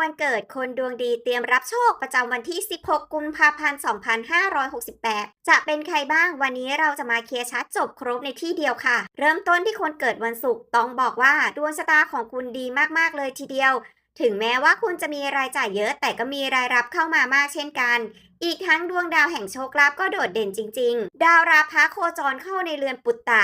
วันเกิดคนดวงดีเตรียมรับโชคประจำวันที่ 16 กุมภาพันธ์ 2568 จะเป็นใครบ้างวันนี้เราจะมาเคลียร์ชัดจบครบในที่เดียวค่ะ เริ่มต้นที่คนเกิดวันศุกร์ต้องบอกว่าดวงชะตาของคุณดีมากๆเลยทีเดียว ถึงแม้ว่าคุณจะมีรายจ่ายเยอะแต่ก็มีรายรับเข้ามามากเช่นกันอีกทั้งดวงดาวแห่งโชคลาภก็โดดเด่นจริง ๆ ดาวราพะโคจรเข้าในเรือนปุตตะ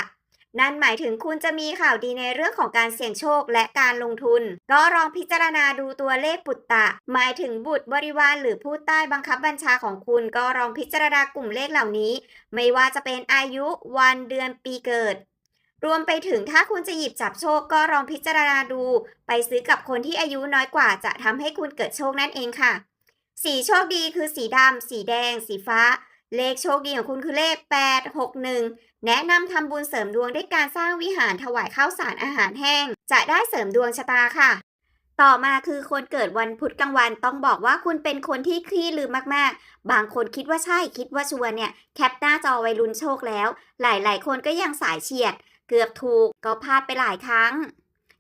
นั่นหมายถึงคุณจะมีข่าวดีในเรื่องของการเสี่ยงโชคและการลงทุน ก็ลองพิจารณาดูตัวเลขปุตตะ หมายถึงบุตรบริวารหรือผู้ใต้บังคับบัญชาของคุณ ก็ลองพิจารณากลุ่มเลขเหล่านี้ ไม่ว่าจะเป็นอายุวันเดือนปีเกิด รวมไปถึงถ้าคุณจะหยิบจับโชคก็ลองพิจารณาดู ไปซื้อกับคนที่อายุน้อยกว่าจะทำให้คุณเกิดโชคนั่นเองค่ะ สีโชคดีคือสีดำสีแดง สีฟ้าเลขโชคดีของคุณคือเลข 8 6 1 แนะนำทำบุญเสริมดวงด้วยการสร้างวิหารถวายข้าวสารอาหารแห้ง จะได้เสริมดวงชะตาค่ะ ต่อมาคือคนเกิดวันพุธกลางวันต้องบอกว่าคุณเป็นคนที่คลี่ลืมมากๆ บางคนคิดว่าใช่คิดว่าชัวร์เนี่ยแคปหน้าจอไว้ลุ้นโชคแล้ว หลายๆ คนก็ยังสายเฉียด เกือบถูกก็พลาดไปหลายครั้ง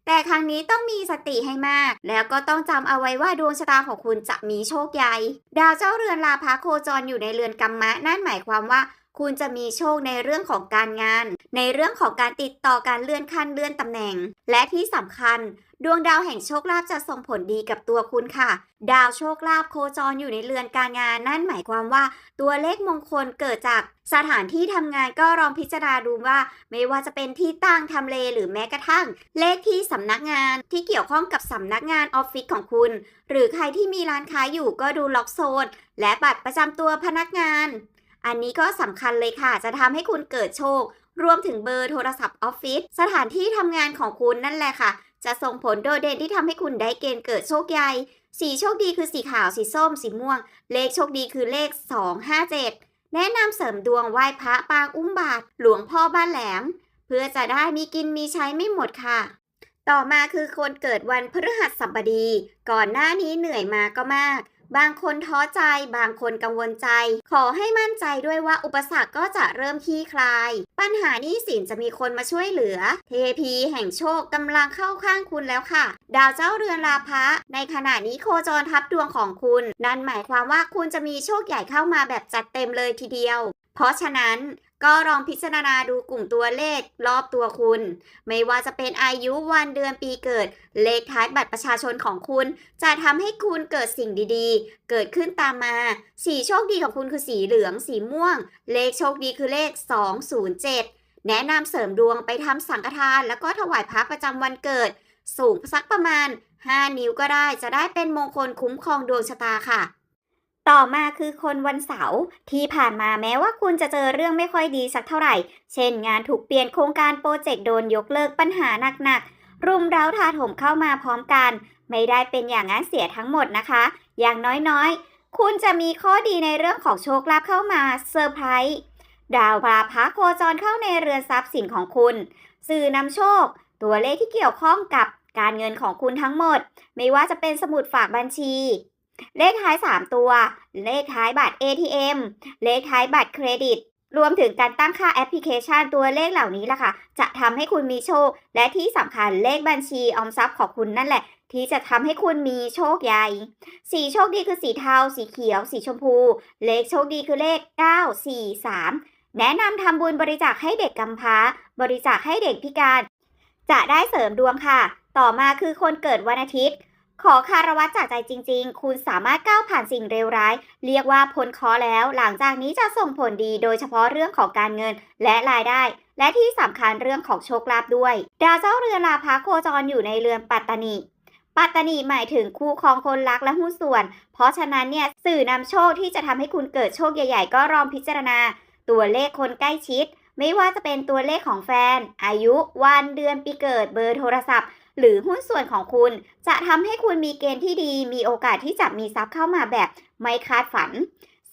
แต่ครั้งนี้ต้องมีสติให้มาก แล้วก็ต้องจำเอาไว้ว่าดวงชะตาของคุณจะมีโชคใหญ่ ดาวเจ้าเรือนลาภาโคจรอยู่ในเรือนกัมมะ นั่นหมายความว่า คุณจะมีโชคในเรื่องของการงาน ในเรื่องของการติดต่อการเลื่อนขั้นเลื่อนตำแหน่ง และที่สำคัญ ดวงดาวแห่งโชคลาภจะส่งผลดีกับตัวคุณค่ะ ดาวโชคลาภโคจรอยู่ในเรือนการงาน นั่นหมายความว่า ตัวเลขมงคลเกิดจากสถานที่ทำงานก็ลองพิจารณาดูว่า ไม่ว่าจะเป็นที่ตั้งทำเลหรือแม้กระทั่ง เลขที่สำนักงานที่เกี่ยวข้องกับสำนักงานออฟฟิศของคุณ หรือใครที่มีร้านค้าอยู่ก็ดูล็อกโซน และบัตรประจำตัวพนักงาน อันนี้ก็สำคัญเลยค่ะ จะทำให้คุณเกิดโชค รวมถึงเบอร์โทรศัพท์ออฟฟิศสถานที่ทำงานของคุณนั่นแหละค่ะ จะส่งผลโดดเด่นที่ทำให้คุณได้เกณฑ์เกิดโชคใหญ่ สีโชคดีคือสีขาว สีส้ม สีม่วง เลขโชคดีคือเลข 257 แนะนำเสริมดวงไหว้พระปางอุ้มบาท หลวงพ่อบ้านแหลม เพื่อจะได้มีกินมีใช้ไม่หมดค่ะต่อมาคือคนเกิดวันพฤหัสบดี ก่อนหน้านี้เหนื่อยมาก็มาก บางคนท้อใจ บางคนกังวลใจ ขอให้มั่นใจด้วยว่าอุปสรรคก็จะเริ่มคลี่คลาย ปัญหานี้สินจะมีคนมาช่วยเหลือ เทพีแห่งโชคกำลังเข้าข้างคุณแล้วค่ะ ดาวเจ้าเรือนลาภะในขณะนี้โคจรทับดวงของคุณ นั่นหมายความว่าคุณจะมีโชคใหญ่เข้ามาแบบจัดเต็มเลยทีเดียว เพราะฉะนั้น ก็ลองพิจารณาดูกลุ่มตัวเลขรอบตัวคุณ ไม่ว่าจะเป็นอายุวันเดือนปีเกิด เลขท้ายบัตรประชาชนของคุณ จะทำให้คุณเกิดสิ่งดีๆ เกิดขึ้นตามมา สีโชคดีของคุณคือสีเหลือง สีม่วง เลขโชคดีคือเลข 207 แนะนำเสริมดวงไปทำสังฆทาน แล้วก็ถวายพระประจำวันเกิด สูงสักประมาณ 5 นิ้วก็ได้จะได้เป็นมงคลคุ้มครองดวงชะตาค่ะ ต่อมาคือคนวันเสาร์ที่ผ่านมาแม้ว่าคุณจะเจอเรื่องไม่ค่อยดีสักเท่าไหร่ เช่นงานถูกเปลี่ยนโครงการโปรเจกต์โดนยกเลิกปัญหาหนักๆ รุมเร้าทาถมเข้ามาพร้อมกัน ไม่ได้เป็นอย่างนั้นเสียทั้งหมดนะคะ อย่างน้อยๆ คุณจะมีข้อดีในเรื่องของโชคลาภเข้ามาเซอร์ไพรส์ดาวพาพะโคจรเข้าในเรือนทรัพย์สินของคุณ สื่อนำโชค ตัวเลขที่เกี่ยวข้องกับการเงินของคุณทั้งหมด ไม่ว่าจะเป็นสมุดฝากบัญชี เลขท้าย 3 ตัว เลขท้ายบัตร ATM เลขท้ายบัตรเครดิต รวมถึงการตั้งค่าแอปพลิเคชันตัวเลขเหล่านี้ล่ะค่ะ จะทำให้คุณมีโชค และที่สำคัญเลขบัญชีออมทรัพย์ของคุณนั่นแหละ ที่จะทำให้คุณมีโชคใหญ่ สีโชคดีคือสีเทา สีเขียว สีชมพู เลขโชคดีคือเลข 9 4 3 แนะนำทำบุญบริจาคให้เด็กกำพร้า บริจาคให้เด็กพิการ จะได้เสริมดวงค่ะ ต่อมาคือคนเกิดวันอาทิตย์ ขอคารวะจากใจจริง ๆ คุณสามารถก้าวผ่านสิ่งเลวร้าย เรียกว่าพ้นคราะห์แล้ว หลังจากนี้จะส่งผลดีโดยเฉพาะเรื่องของการเงินและรายได้ และที่สำคัญเรื่องของโชคลาภด้วย ดาวเจ้าเรือนลาภาโคจรอยู่ในเรือนปัตตานีปัตตานีหมายถึงคู่ครองคนรักและหุ้นส่วน เพราะฉะนั้นเนี่ยสื่อนำโชคที่จะทำให้คุณเกิดโชคใหญ่ ๆ ก็ลองพิจารณา ตัวเลขคนใกล้ชิด ไม่ว่าจะเป็นตัวเลขของแฟน อายุ วันเดือนปีเกิดเบอร์โทรศัพท์ หรือหุ้นส่วนของคุณ จะทำให้คุณมีเกณฑ์ที่ดี มีโอกาสที่จะมีทรัพย์เข้ามาแบบไม่คาดฝัน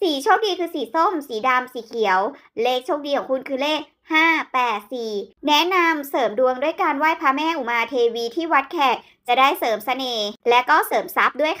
สีโชคดีคือสีส้ม สีดำสีเขียว เลขโชคดีของคุณคือเลข 5 8 4 แนะนำเสริมดวงด้วยการไหว้พระแม่อุมาเทวีที่วัดแขกจะได้เสริมเสน่ห์และก็เสริมทรัพย์ด้วย